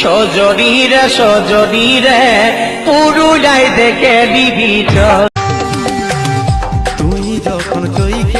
সজনীরে সজনীরে পুরুলাই দেখে দিবি তুই যখন চইখে